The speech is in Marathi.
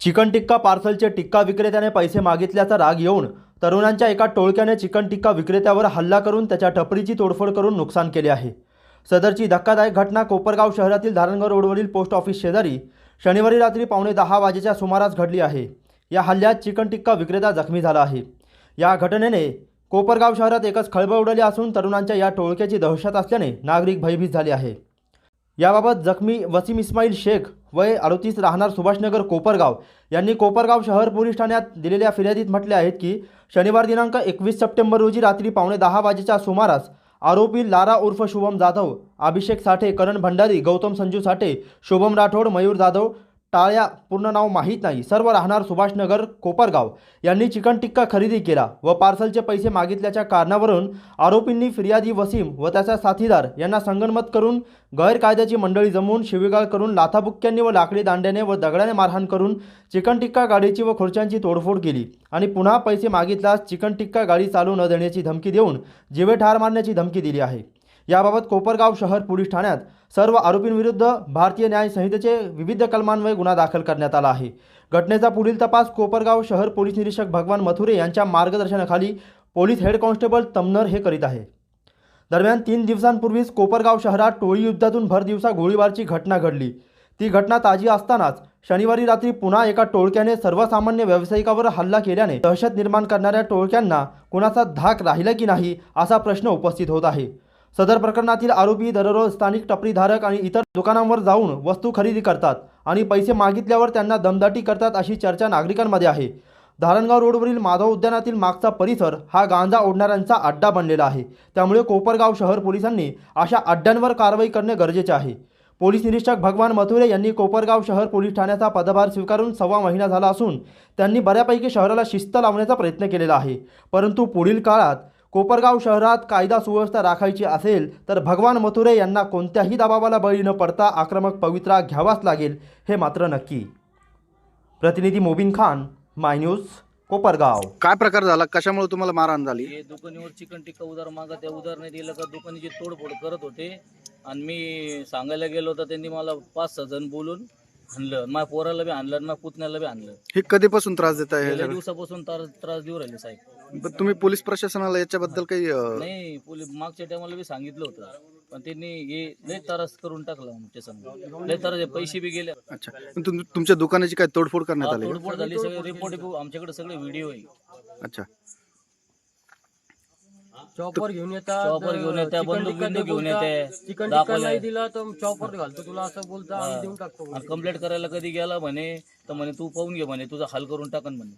चिकन टिक्का पार्सलचे टिक्का विक्रेत्याने पैसे मागितल्याचा राग येऊन तरुणांच्या एका टोळक्याने चिकन टिक्का विक्रेत्यावर हल्ला करून त्याच्या टपरीची तोडफोड करून नुकसान केले आहे. सदरची धक्कादायक घटना कोपरगाव शहरातील धारणगाव रोडवरील पोस्ट ऑफिस शेजारी शनिवारी रात्री पावणे दहा वाजेच्या सुमारास घडली आहे. या हल्ल्यात चिकन टिक्का विक्रेता जखमी झाला आहे. या घटनेने कोपरगाव शहरात एकच खळबळ उडाली असून तरुणांच्या या टोळक्याची दहशत असल्याने नागरिक भयभीत झाले आहे. याबाबत जखमी वसीम इस्माईल शेख वय अडतीस राहणार सुभाषनगर कोपरगाव यांनी कोपरगाव शहर पोलीस ठाण्यात दिलेल्या फिर्यादीत म्हटले आहेत की शनिवार दिनांक एकवीस सप्टेंबर रोजी रात्री पावणे दहा वाजेच्या सुमारास आरोपी लारा उर्फ शुभम जाधव अभिषेक साठे करण भंडारी गौतम संजू साठे शुभम राठोड मयूर जाधव टाळ्या पूर्ण नाव माहीत नाही. सर्व राहणार सुभाषनगर कोपरगाव. यांनी चिकन टिक्का खरेदी केला व पार्सलचे पैसे मागितल्याच्या कारणावरून आरोपींनी फिर्यादी वसीम व त्याचा साथीदार यांना संगनमत करून गैरकायद्याची मंडळी जमवून शिवीगाळ करून लाथाबुक्क्यांनी व लाकडी दांड्याने व दगडाने मारहाण करून चिकन टिक्का गाडीची व खुर्च्यांची तोडफोड केली आणि पुन्हा पैसे मागितल्यास चिकन टिक्का गाडी चालू न देण्याची धमकी देऊन जीवे ठार मारण्याची धमकी दिली आहे. याबाबत कोपरगाव शहर पोलीस ठाण्यात सर्व आरोपींविरुद्ध भारतीय न्याय संहितेचे विविध कलमान्वये गुन्हा दाखल करण्यात आला आहे. घटनेचा पुढील तपास कोपरगाव शहर पोलीस निरीक्षक भगवान मथुरे यांच्या मार्गदर्शनाखाली पोलीस हेड कॉन्स्टेबल तमनर हे करीत आहे. दरम्यान तीन दिवसांपूर्वीच कोपरगाव शहरात टोळी युद्धातून भरदिवसा गोळीबारची घटना घडली. ती घटना ताजी असतानाच शनिवारी रात्री पुन्हा एका टोळक्याने सर्वसामान्य व्यावसायिकावर हल्ला केल्याने दहशत निर्माण करणाऱ्या टोळक्यांना कुणाचा धाक राहिला की नाही असा प्रश्न उपस्थित होत आहे. सदर प्रकरणातील आरोपी दररोज स्थानिक टपरीधारक आणि इतर दुकानांवर जाऊन वस्तू खरेदी करतात आणि पैसे मागितल्यावर त्यांना दमदाटी करतात अशी चर्चा नागरिकांमध्ये आहे. धारणगाव रोडवरील माधव उद्यानातील मागचा परिसर हा गांजा ओढणाऱ्यांचा अड्डा बनलेला आहे. त्यामुळे कोपरगाव शहर पोलिसांनी अशा अड्ड्यांवर कारवाई करणे गरजेचे आहे. पोलीस निरीक्षक भगवान मथुरे यांनी कोपरगाव शहर पोलीस ठाण्याचा पदभार स्वीकारून सव्वा महिना झाला असून त्यांनी बऱ्यापैकी शहराला शिस्त लावण्याचा प्रयत्न केलेला आहे. परंतु पुढील काळात कोपरगाव शहरात कायदा सुव्यवस्था राखायची असेल तर भगवान मथुरे यांना कोणत्याही दबावाला बळी न पडता आक्रमक पवित्रा घ्यावाच लागेल हे मात्र नक्की. प्रतिनिधी मोबिन खान माय न्यूज कोपरगाव. काय प्रकार झाला? कशामुळे तुम्हाला मारहाण झाली? हे दुकानीवर चिकन टिक्का उधार मागा त्या उधार नाही दिलं का दुकानीची तोडफोड करत होते. आणि मी सांगायला गेलो तर त्यांनी मला पाच सहा जण बोलून आणलं. माझ्या पोराला बी आणलं आणि माझ्या पुतण्याला बी आणलं. हे कधीपासून त्रास देत गेल्या आहे दिवसापासून त्रास त्रास देऊ राहिले साहेब. पण तुम्ही पोलीस प्रशासनाला याच्याबद्दल काही अं, नाही पोलीस मागच्या टायमाला बी सांगितलं होतं. पण त्यांनी हे लय त्रास करून टाकला आमच्यासमोर. लय त्रास पैसे बी गेले. अच्छा. पण तुम- तुमच्या दुकानाची काय तोडफोड करण्यात आली? तोडफोड झाली. सगळे रिपोर्ट आमच्याकडे सगळे व्हिडिओ आहे. अच्छा. चॉपर घेऊन येतात चॉपर घेऊन चिकन बंदूक ते घेऊन येते, चिकन टिक्का दिला तर चॉपर घालतो तुला असं बोलता आम्ही देऊन टाकतो. कंप्लेंट करायला कधी गेला म्हणे तर म्हणे तू पाहून घे म्हणे तुझा हाल करून टाकन म्हणे.